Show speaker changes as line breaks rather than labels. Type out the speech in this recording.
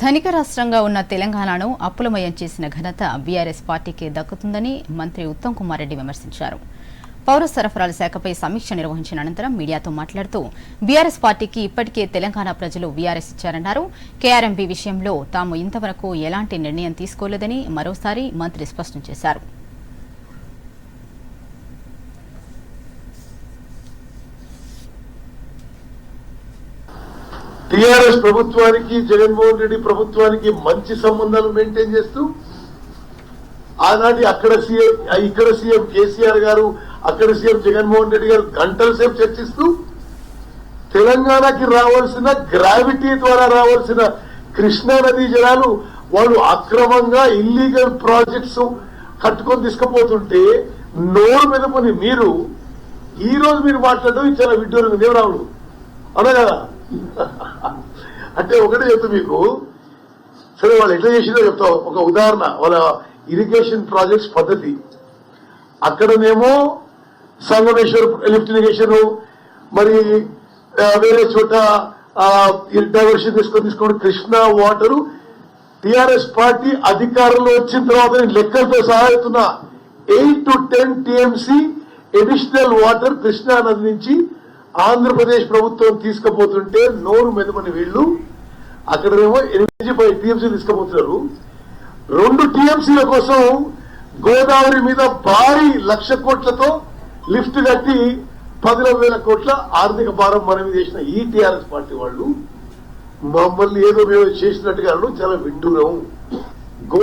ధనిక రాష్ట్రంగా ఉన్న తెలంగాణను అప్పులమయం చేసిన ఘనత బీఆర్ఎస్ పార్టీకే దక్కుతుందని మంత్రి ఉత్తమ్ కుమార్ రెడ్డి విమర్శించారు. పౌర సరఫరాల శాఖపై సమీక్ష నిర్వహించిన అనంతరం మీడియాతో మాట్లాడుతూ బీఆర్ఎస్ పార్టీకి ఇప్పటికే తెలంగాణ ప్రజలు బీఆర్ఎస్ ఇచ్చారన్నారు. కేఆర్ఎంబీ విషయంలో తాము ఇంతవరకు ఎలాంటి నిర్ణయం తీసుకోలేదని మరోసారి మంత్రి స్పష్టం చేశారు.
టిఆర్ఎస్ ప్రభుత్వానికి జగన్మోహన్ రెడ్డి ప్రభుత్వానికి మంచి సంబంధాలు మెయింటైన్ చేస్తూ ఆనాటి అక్కడ సీఎం ఇక్కడ సీఎం కేసీఆర్ గారు అక్కడ సీఎం జగన్మోహన్ రెడ్డి గారు గంటల సేపు చర్చిస్తూ తెలంగాణకి రావాల్సిన గ్రావిటీ ద్వారా రావాల్సిన కృష్ణా నదీ జలాలు వాళ్ళు అక్రమంగా ఇల్లీగల్ ప్రాజెక్ట్స్ కట్టుకొని తీసుకుపోతుంటే నోరు మీద మీరు ఈ రోజు మీరు మాట్లాడడం చాలా విడ్డూరంగా దేవరావులు అవునా కదా? అంటే ఒకటే చెప్తా మీకు. సరే వాళ్ళు ఎట్లా చేసిందో చెప్తావు. ఒక ఉదాహరణ. వాళ్ళ ఇరిగేషన్ ప్రాజెక్ట్స్ పద్ధతి. అక్కడనేమో సంగమేశ్వర్ లిఫ్ట్ ఇరిగేషన్ మరి వేరే చోట డైవర్షన్ తీసుకొని తీసుకోండి కృష్ణా వాటరు టిఆర్ఎస్ పార్టీ అధికారంలో వచ్చిన తర్వాత నేను లెక్కలతో సహాయతున్న eight to ten TMC additional water Krishna నది నుంచి ఆంధ్రప్రదేశ్ ప్రభుత్వం తీసుకుపోతుంటే నోరు మెదపని వీళ్ళు. అక్కడేమో ఎనిమిది పై టీఎంసీ తీసుకుపోతున్నారు. రెండు టీఎంసీల కోసం గోదావరి మీద భారీ లక్ష కోట్లతో లిఫ్ట్ కట్టి పదిల వేల కోట్ల ఆర్థిక భారం మన చేసిన ఈ టీఆర్ఎస్ పార్టీ వాళ్ళు మమ్మల్ని ఏదో మేము చేసినట్టుగా చాలా విడ్డూరం. గో